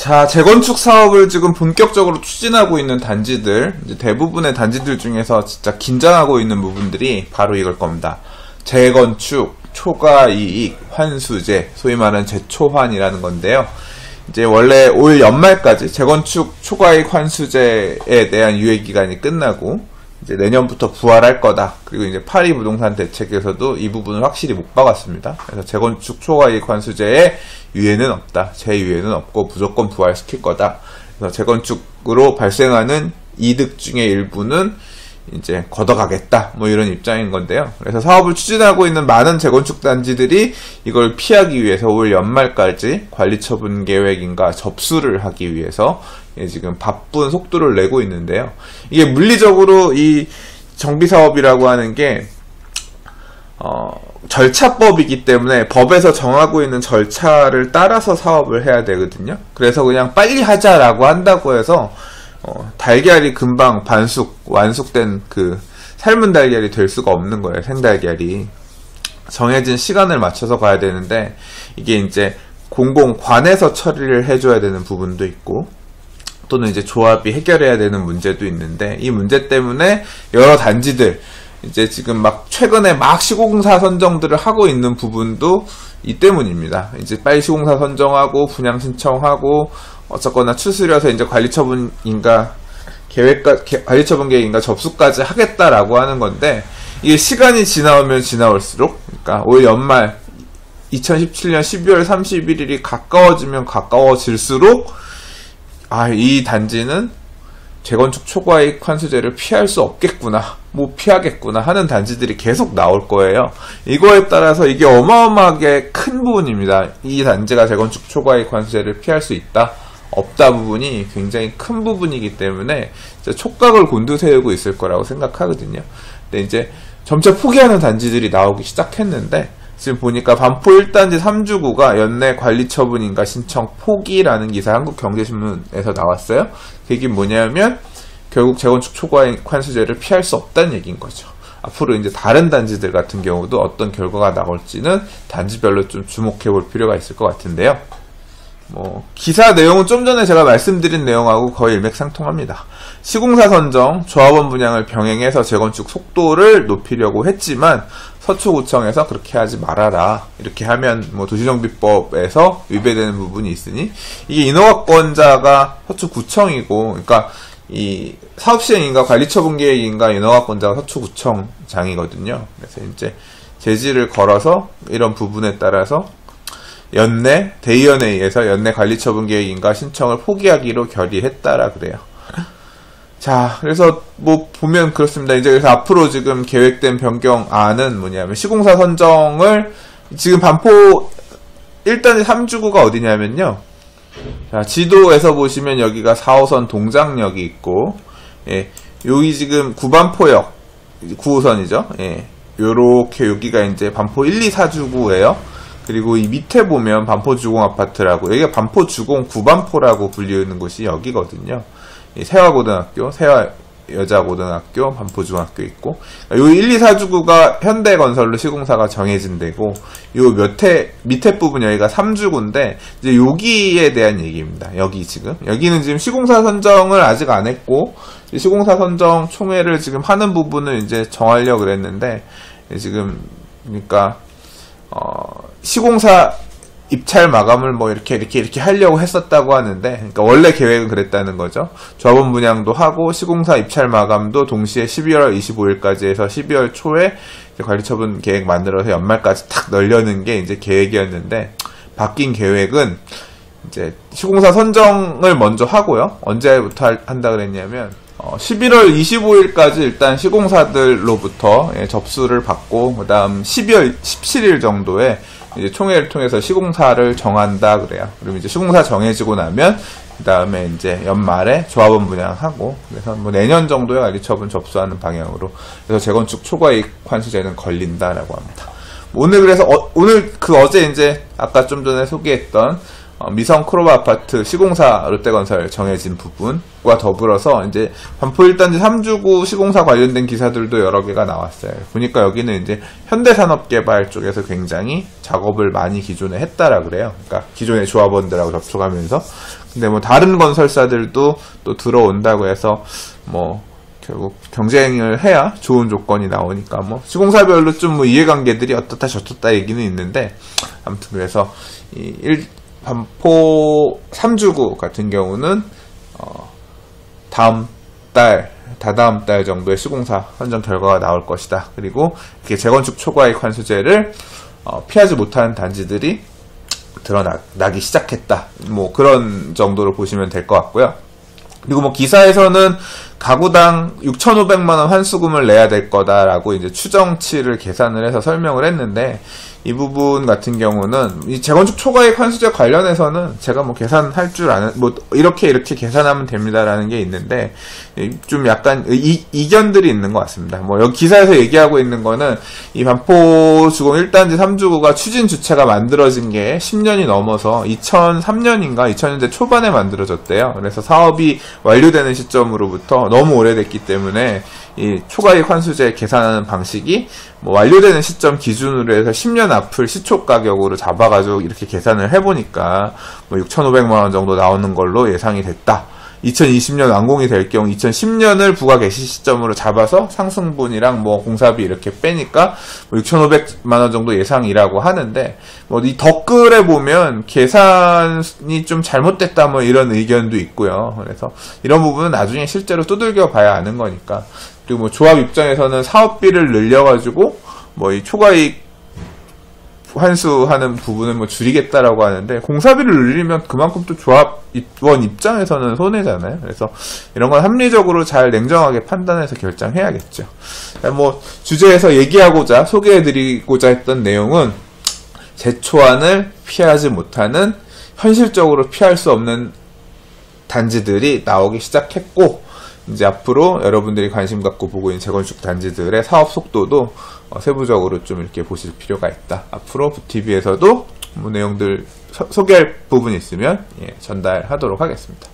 자, 재건축 사업을 지금 본격적으로 추진하고 있는 단지들, 대부분의 단지들 중에서 진짜 긴장하고 있는 부분들이 바로 이걸 겁니다. 재건축, 초과 이익, 환수제, 소위 말하는 재초환이라는 건데요. 이제 원래 올 연말까지 재건축 초과이익 환수제에 대한 유예 기간이 끝나고 이제 내년부터 부활할 거다. 그리고 이제 파리 부동산 대책에서도 이 부분을 확실히 못 박았습니다. 그래서 재건축 초과이익 환수제에 유예는 없다. 재유예는 없고 무조건 부활시킬 거다. 그래서 재건축으로 발생하는 이득 중의 일부는 이제 걷어가겠다 뭐 이런 입장인 건데요. 그래서 사업을 추진하고 있는 많은 재건축 단지들이 이걸 피하기 위해서 올 연말까지 관리처분 계획인가 접수를 하기 위해서 지금 바쁜 속도를 내고 있는데요. 이게 물리적으로 이 정비 사업이라고 하는 게 어, 절차법이기 때문에 법에서 정하고 있는 절차를 따라서 사업을 해야 되거든요. 그래서 그냥 빨리 하자라고 한다고 해서 어, 달걀이 금방 반숙 완숙된 그 삶은 달걀이 될 수가 없는 거예요. 생달걀이 정해진 시간을 맞춰서 가야 되는데 이게 이제 공공관에서 처리를 해줘야 되는 부분도 있고 또는 이제 조합이 해결해야 되는 문제도 있는데 이 문제 때문에 여러 단지들 이제 지금 막 최근에 막 시공사 선정들을 하고 있는 부분도 이 때문입니다. 이제 빨리 시공사 선정하고 분양 신청하고 어쨌거나 추스려서 이제 관리처분인가 계획과 관리처분 계획인가 접수까지 하겠다라고 하는 건데 이게 시간이 지나오면 지나올수록 그러니까 올 연말 2017년 12월 31일이 가까워지면 가까워질수록 아 이 단지는 재건축 초과이익 환수제를 피할 수 없겠구나, 뭐 피하겠구나 하는 단지들이 계속 나올 거예요. 이거에 따라서 이게 어마어마하게 큰 부분입니다. 이 단지가 재건축 초과이익 환수제를 피할 수 있다. 없다 부분이 굉장히 큰 부분이기 때문에 촉각을 곤두세우고 있을 거라고 생각하거든요. 근데 이제 점차 포기하는 단지들이 나오기 시작했는데 지금 보니까 반포 1단지 3주구가 연내 관리 처분인가 신청 포기라는 기사 한국경제신문에서 나왔어요. 그게 뭐냐면 결국 재건축 초과 환수제를 피할 수 없다는 얘기인 거죠. 앞으로 이제 다른 단지들 같은 경우도 어떤 결과가 나올지는 단지별로 좀 주목해 볼 필요가 있을 것 같은데요. 뭐 기사 내용은 좀 전에 제가 말씀드린 내용하고 거의 일맥상통합니다. 시공사 선정, 조합원 분양을 병행해서 재건축 속도를 높이려고 했지만 서초구청에서 그렇게 하지 말아라. 이렇게 하면 뭐 도시정비법에서 위배되는 부분이 있으니 이게 인허가권자가 서초구청이고 그러니까 이 사업시행인가 관리처분계획인가 인허가권자가 서초구청장이거든요. 그래서 이제 제지를 걸어서 이런 부분에 따라서 연내 대의원회의에서 연내 관리처분 계획인가 신청을 포기하기로 결의했다라 그래요. 자, 그래서 뭐 보면 그렇습니다. 이제 그래서 앞으로 지금 계획된 변경안은 뭐냐면 시공사 선정을 지금 반포 1단지 3주구가 어디냐면요. 자, 지도에서 보시면 여기가 4호선 동장역이 있고 예. 여기 지금 구반포역 9호선이죠. 예. 요렇게 여기가 이제 반포 1, 2, 4주구예요. 그리고 이 밑에 보면 반포 주공 아파트라고 여기가 반포 주공 구반포라고 불리는 곳이 여기거든요. 세화고등학교, 세화 여자고등학교, 반포중학교 있고 요 1, 2, 4주구가 현대건설로 시공사가 정해진 데고 요 몇해 밑에 부분 여기가 3주구인데 이제 여기에 대한 얘기입니다. 여기 지금 여기는 지금 시공사 선정을 아직 안 했고 시공사 선정 총회를 지금 하는 부분을 이제 정하려 고 그랬는데 지금 그러니까 어, 시공사 입찰 마감을 뭐 이렇게 이렇게 이렇게 하려고 했었다고 하는데 그러니까 원래 계획은 그랬다는 거죠. 조합원 분양도 하고 시공사 입찰 마감도 동시에 12월 25일까지 해서 12월 초에 관리처분 계획 만들어서 연말까지 탁 널려는 게 이제 계획이었는데 바뀐 계획은 이제 시공사 선정을 먼저 하고요. 언제부터 한다 그랬냐면 어, 11월 25일까지 일단 시공사들로부터 예, 접수를 받고 그다음 12월 17일 정도에 이제 총회를 통해서 시공사를 정한다 그래요. 그럼 이제 시공사 정해지고 나면 그 다음에 이제 연말에 조합원 분양하고 그래서 뭐 내년 정도에 관리처분 접수하는 방향으로 그래서 재건축 초과이익 환수제는 걸린다라고 합니다. 오늘 그래서 어, 오늘 그 어제 이제 아까 좀 전에 소개했던 어, 미성 크로바 아파트 시공사 롯데건설 정해진 부분과 더불어서 이제 반포 1단지 3주구 시공사 관련된 기사들도 여러 개가 나왔어요. 보니까 여기는 이제 현대산업개발 쪽에서 굉장히 작업을 많이 기존에 했다라 그래요. 그러니까 기존의 조합원들하고 접촉하면서 근데 뭐 다른 건설사들도 또 들어온다고 해서 뭐 결국 경쟁을 해야 좋은 조건이 나오니까 뭐 시공사별로 좀 뭐 이해관계들이 어떻다 저떻다 얘기는 있는데 아무튼 그래서 이 1, 반포 3주구 같은 경우는 어 다음 달 다다음 달 정도에 시공사 선정 결과가 나올 것이다. 그리고 이렇게 재건축 초과이익 환수제를 어 피하지 못하는 단지들이 드러나기 시작했다. 뭐 그런 정도로 보시면 될 것 같고요. 그리고 뭐 기사에서는 가구당 6,500만 원 환수금을 내야 될 거다라고 이제 추정치를 계산을 해서 설명을 했는데 이 부분 같은 경우는 이 재건축 초과익 환수제 관련해서는 제가 뭐 계산할 줄 아는 뭐 이렇게 이렇게 계산하면 됩니다라는 게 있는데 좀 약간 이, 이견들이 있는 것 같습니다. 뭐 여기 기사에서 얘기하고 있는 거는 이 반포 주공 1단지 3주구가 추진 주체가 만들어진 게 10년이 넘어서 2003년인가 2000년대 초반에 만들어졌대요. 그래서 사업이 완료되는 시점으로부터 너무 오래됐기 때문에 이 초과이익 환수제 계산하는 방식이 뭐 완료되는 시점 기준으로 해서 10년 앞을 시초 가격으로 잡아가지고 이렇게 계산을 해보니까 뭐 6,500만 원 정도 나오는 걸로 예상이 됐다. 2020년 완공이 될 경우 2010년을 부가 개시 시점으로 잡아서 상승분이랑 뭐 공사비 이렇게 빼니까 뭐 6,500만 원 정도 예상이라고 하는데 뭐이 댓글에 보면 계산이 좀 잘못됐다 뭐 이런 의견도 있고요. 그래서 이런 부분은 나중에 실제로 두들겨 봐야 아는 거니까 그리고 뭐 조합 입장에서는 사업비를 늘려가지고 뭐 이 초과이익 환수하는 부분은 뭐 줄이겠다라고 하는데 공사비를 늘리면 그만큼 또 조합원 입장에서는 손해잖아요. 그래서 이런 건 합리적으로 잘 냉정하게 판단해서 결정해야겠죠. 뭐 주제에서 얘기하고자 소개해드리고자 했던 내용은 제초안을 피하지 못하는 현실적으로 피할 수 없는 단지들이 나오기 시작했고 이제 앞으로 여러분들이 관심 갖고 보고 있는 재건축 단지들의 사업 속도도 어, 세부적으로 좀 이렇게 보실 필요가 있다. 앞으로 부티비에서도 뭐 내용들 소, 개할 부분이 있으면 예, 전달하도록 하겠습니다.